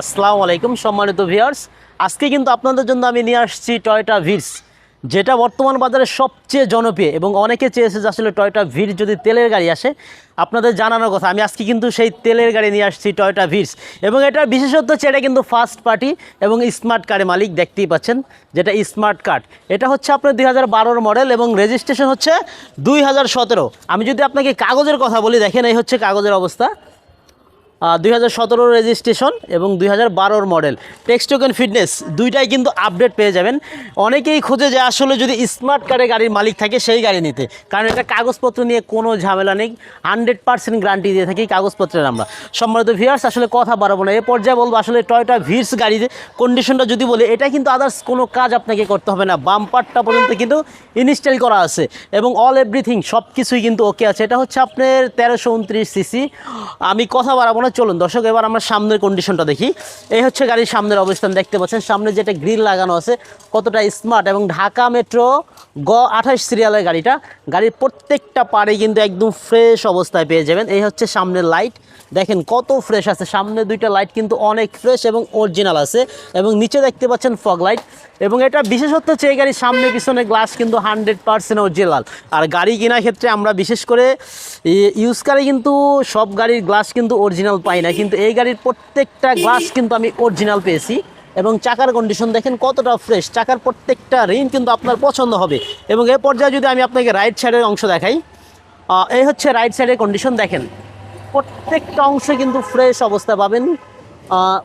আসসালামু আলাইকুম সম্মানিত ভিউয়ার্স। আজকে কিন্তু আপনাদের জন্য আমি নিয়ে আসছি টয়টা ভিডস যেটা বর্তমান বাজারে সবচেয়ে জনপ্রিয় এবং অনেকে চেয়েছে যে আসলে টয়টা ভিডস যদি তেলের গাড়ি আসে, আপনাদের জানানোর কথা। আমি আজকে কিন্তু সেই তেলের গাড়ি নিয়ে আসছি টয়টা ভিডস এবং এটার বিশেষত্ব হচ্ছে এটা কিন্তু ফার্স্ট পার্টি এবং স্মার্ট কার্ডের মালিক দেখতেই পাচ্ছেন, যেটা স্মার্ট কার্ড এটা হচ্ছে আপনার দুই হাজার মডেল এবং রেজিস্ট্রেশন হচ্ছে দুই হাজার সতেরো। আমি যদি আপনাকে কাগজের কথা বলি, দেখেন এই হচ্ছে কাগজের অবস্থা। দুই হাজার সতেরো রেজিস্ট্রেশন এবং দুই হাজার মডেল টেক্সটোকেন ফিটনেস দুইটাই কিন্তু আপডেট পেয়ে যাবেন। অনেকেই খোঁজে যে আসলে যদি স্মার্ট কারে গাড়ির মালিক থাকে, সেই গাড়ি নিতে। কারণ এটা কাগজপত্র নিয়ে কোনো ঝামেলা নেই। হান্ড্রেড পার্সেন্ট গ্যারান্টি দিয়ে থাকি কাগজপত্রের আমরা। সম্মানিত ভিউয়ার্স আসলে কথা বাড়াবো না। এ পর্যায়ে বলব, আসলে টয়টা ভিডস গাড়ির কন্ডিশনটা যদি বলি, এটা কিন্তু আদার্স কোনো কাজ আপনাকে করতে হবে না। বাম্পারটা পর্যন্ত কিন্তু ইনস্টল করা আছে। এবং অল এভরিথিং সব কিছুই কিন্তু ওকে আছে। এটা হচ্ছে আপনার তেরোশো উনত্রিশ সিসি আমি কথা বাড়াবো না। চলুন, দর্শক, এবার আমরা সামনের কন্ডিশনটা দেখি। এই হচ্ছে গাড়ির সামনের অবস্থান, দেখতে পাচ্ছেন। সামনে যেটা গ্রিল লাগানো আছে, কতটা স্মার্ট এবং ঢাকা মেট্রো গ আঠাশ সিরিয়ালের গাড়িটা। গাড়ির প্রত্যেকটা পারে কিন্তু একদম ফ্রেশ অবস্থায় পেয়ে যাবেন। এই হচ্ছে সামনের লাইট দেখেন কত ফ্রেশ আছে। সামনে দুইটা লাইট কিন্তু অনেক ফ্রেশ এবং অরিজিনাল আছে। এবং নিচে দেখতে পাচ্ছেন ফগ লাইট এবং এটা বিশেষত্ব হচ্ছে এই গাড়ির সামনে পিছনে গ্লাস কিন্তু হান্ড্রেড পার্সেন্ট অরিজিনাল আর গাড়ি কেনার ক্ষেত্রে আমরা বিশেষ করে ইউজ কারে কিন্তু সব গাড়ির গ্লাস কিন্তু অরিজিনাল পাই না। কিন্তু এই গাড়ির প্রত্যেকটা গ্লাস কিন্তু আমি অরিজিনাল পেয়েছি এবং চাকার কন্ডিশন দেখেন কতটা ফ্রেশ চাকার প্রত্যেকটা রিং কিন্তু আপনার পছন্দ হবে। এবং এ পর্যায়ে যদি আমি আপনাকে রাইট সাইডের অংশ দেখাই এই হচ্ছে রাইট সাইডের কন্ডিশন দেখেন। প্রত্যেকটা অংশে কিন্তু ফ্রেশ অবস্থা পাবেন।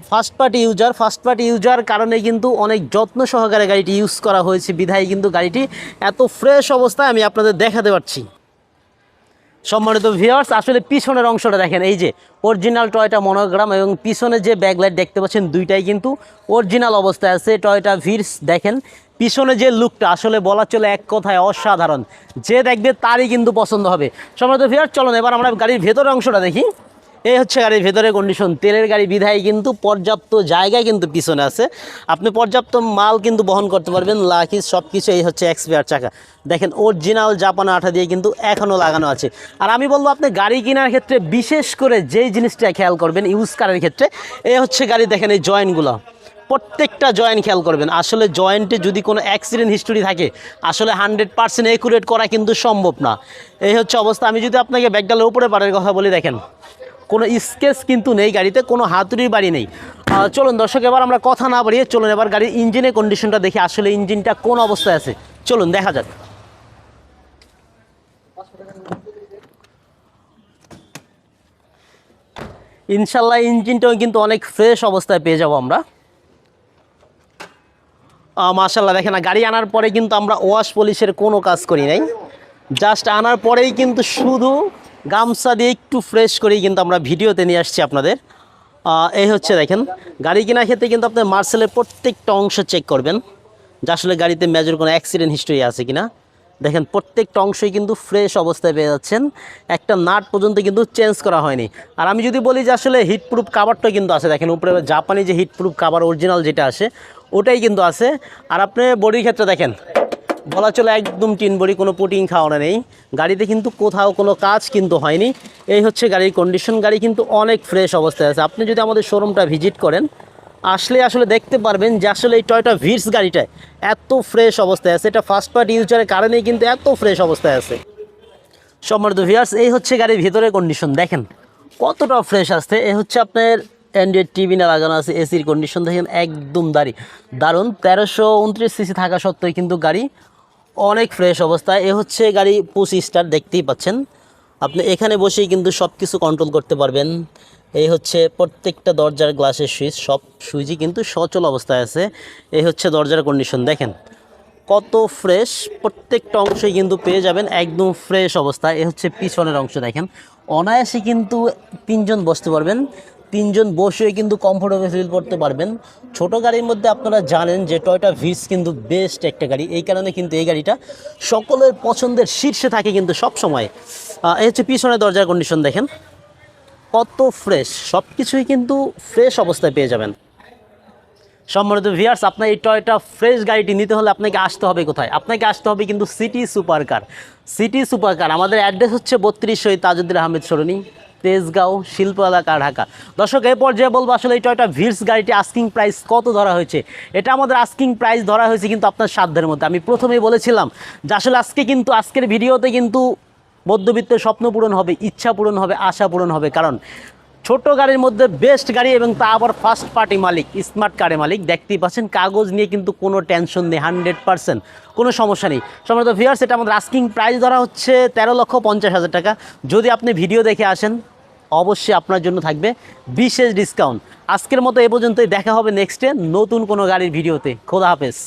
First party user first party user কারণে কিন্তু অনেক যত্ন সহকারে গাড়িটি ইউজ করা হয়েছে। বিধায় কিন্তু গাড়িটি এত ফ্রেশ অবস্থায় আমি আপনাদের দেখাতে পারছি। সম্মানিত ভিউয়ার্স আসলে পিছনের অংশটা দেখেন, এই যে অরিজিনাল টয়টা মনোগ্রাম এবং পিছনে যে ব্যাকলাইট দেখতে পাচ্ছেন, দুইটাই কিন্তু অরিজিনাল অবস্থায় আছে। টয়টা ভিরস দেখেন, পিছনে যে লুকটা আসলে বলা চলে এক কথায় অসাধারণ। যে দেখবে তারই কিন্তু পছন্দ হবে। সম্মানিত ভিউয়ার্স চলুন, এবার আমরা গাড়ির ভেতরের অংশটা দেখি। এই হচ্ছে গাড়ির ভেতরে কন্ডিশন তেলের গাড়ি বিধায় কিন্তু পর্যাপ্ত জায়গায় কিন্তু পিছনে আছে। আপনি পর্যাপ্ত মাল কিন্তু বহন করতে পারবেন, লাকি সব কিছু এই হচ্ছে এক্সপিয়ার চাকা। দেখেন অরিজিনাল জাপানা আঠা দিয়ে কিন্তু এখনও লাগানো আছে। আর আমি বলব আপনি গাড়ি কেনার ক্ষেত্রে বিশেষ করে যেই জিনিসটা খেয়াল করবেন ইউজ কারের ক্ষেত্রে, এই হচ্ছে গাড়ি দেখেন এই জয়েন্টগুলো প্রত্যেকটা জয়েন্ট খেয়াল করবেন। আসলে জয়েন্টে যদি কোনো অ্যাক্সিডেন্ট হিস্টোরি থাকে, আসলে হান্ড্রেড পার্সেন্ট একুরেট করা কিন্তু সম্ভব না। এই হচ্ছে অবস্থা। আমি যদি আপনাকে ব্যাগডালের উপরে পাড়ের কথা বলি, দেখেন। কোনো স্কেচ কিন্তু নেই গাড়িতে, কোনো হাতুড়ির বাড়ি নেই। চলুন দর্শক, এবার আমরা কথা না বাড়িয়ে চলুন এবার গাড়ির ইঞ্জিনের কন্ডিশনটা দেখি, আসলে ইঞ্জিনটা কোন অবস্থায় আছে। চলুন, দেখা যাক। ইনশাল্লাহ ইঞ্জিনটাও কিন্তু অনেক ফ্রেশ অবস্থায় পেয়ে যাব আমরা। মাশাল্লাহ, দেখেন না, গাড়ি আনার পরে কিন্তু আমরা ওয়াশ পলিশের কোনো কাজ করি নাই। জাস্ট আনার পরেই কিন্তু শুধু গামছা দিয়ে একটু ফ্রেশ করেই কিন্তু আমরা ভিডিওতে নিয়ে আসছি আপনাদের। এই হচ্ছে দেখেন, গাড়ি কেনার ক্ষেত্রে কিন্তু আপনার মার্সেলের প্রত্যেকটা অংশ চেক করবেন, যে আসলে গাড়িতে মেজর কোনো অ্যাক্সিডেন্ট হিস্টরি আছে কিনা। দেখেন, প্রত্যেকটা অংশই কিন্তু ফ্রেশ অবস্থায় পেয়ে যাচ্ছেন, একটা নাট পর্যন্ত কিন্তু চেঞ্জ করা হয়নি। আর আমি যদি বলি যে আসলে হিট প্রুফ কাভারটা কিন্তু আছে, দেখেন উপরে জাপানি যে হিট প্রুফ কাভার অরিজিনাল যেটা আছে ওটাই কিন্তু আছে। আর আপনি বডির ক্ষেত্রে দেখেন বলা চলে একদম টিন বডি, কোনো পুটিং খাওয়ানো নেই। গাড়িতে কিন্তু কোথাও কোনো কাজ কিন্তু হয়নি। এই হচ্ছে গাড়ির কন্ডিশন গাড়ি কিন্তু অনেক ফ্রেশ অবস্থায় আছে। আপনি যদি আমাদের শোরুমটা ভিজিট করেন, আসলে আসলে দেখতে পারবেন যে আসলে এই টয়টা ভিডস গাড়িটা এত ফ্রেশ অবস্থায় আছে। এটা ফার্স্ট পার্টি ইউজারের কারণেই কিন্তু এত ফ্রেশ অবস্থায় আছে। সম্মানিত ভিউয়ার্স এই হচ্ছে গাড়ির ভিতরের কন্ডিশন দেখেন, কতটা ফ্রেশ আসছে। এ হচ্ছে আপনার অ্যান্ড্রয়েড টিভি না লাগানো আছে এসির কন্ডিশন দেখেন, একদম দাঁড়ি দারুণ। তেরোশো উনত্রিশ সিসি থাকা সত্ত্বেও কিন্তু গাড়ি অনেক ফ্রেশ অবস্থায় এ হচ্ছে গাড়ি পুসি স্টার দেখতেই পাচ্ছেন। আপনি এখানে বসেই কিন্তু সব কিছু কন্ট্রোল করতে পারবেন। এই হচ্ছে প্রত্যেকটা দরজার গ্লাসের সুইচ সব সুইচই কিন্তু সচল অবস্থায় আছে। এই হচ্ছে দরজার কন্ডিশন দেখেন। কত ফ্রেশ প্রত্যেকটা অংশই কিন্তু পেয়ে যাবেন, একদম ফ্রেশ অবস্থায়। এ হচ্ছে পিছনের অংশ, দেখেন। অনায়াসে কিন্তু তিনজন বসতে পারবেন। তিনজন বসে কিন্তু কমফোর্টেবল ফিল করতে পারবেন। ছোট গাড়ির মধ্যে আপনারা জানেন যে টয়টা ভিস কিন্তু বেস্ট একটা গাড়ি। এই কারণে কিন্তু এই গাড়িটা সকলের পছন্দের শীর্ষে থাকে কিন্তু সব সময় এই হচ্ছে পিছনের দরজার কন্ডিশন দেখেন। কত ফ্রেশ সব কিছুই কিন্তু ফ্রেশ অবস্থায় পেয়ে যাবেন। সম্মানিত ভিয়ার্স আপনার এই টয়টা ফ্রেশ গাড়িটি নিতে হলে আপনাকে আসতে হবে কোথায়? আপনাকে আসতে হবে কিন্তু city super car city super car আমাদের অ্যাড্রেস হচ্ছে বত্রিশ তাজুদ্দিন আহমেদ সরণি। তেজগাঁও শিল্প এলাকা, ঢাকা। দর্শক এই পর্যায়ে বলব আসলে এই টয়টা ভিডস গাড়িটি আস্কিং প্রাইস কত ধরা হয়েছে? এটা আমাদের আস্কিং প্রাইস ধরা হয়েছে কিন্তু আপনার সাধ্যের মধ্যে। আমি প্রথমেই বলেছিলাম যে আসলে আজকে কিন্তু, আজকের ভিডিওতে কিন্তু মধ্যবিত্তের স্বপ্ন পূরণ হবে, ইচ্ছা পূরণ হবে, আশা পূরণ হবে। কারণ ছোট গাড়ির মধ্যে বেস্ট গাড়ি এবং তা আবার ফার্স্ট পার্টি মালিক স্মার্ট কারের মালিক। দেখতেই পাচ্ছেন, কাগজ নিয়ে কিন্তু কোনো টেনশন নেই হান্ড্রেড পার্সেন্ট কোনো সমস্যা নেই। সম্ভবত ভিয়ার্স এটা আমাদের আস্কিং প্রাইস ধরা হচ্ছে তেরো লক্ষ পঞ্চাশ হাজার টাকা। যদি আপনি ভিডিও দেখে আসেন, অবশ্যই আপনার জন্য থাকবে বিশেষ ডিসকাউন্ট আজকের মতো এ পর্যন্তই, দেখা হবে নেক্সটে নতুন কোনো গাড়ির ভিডিওতে খোদা হাফেজ।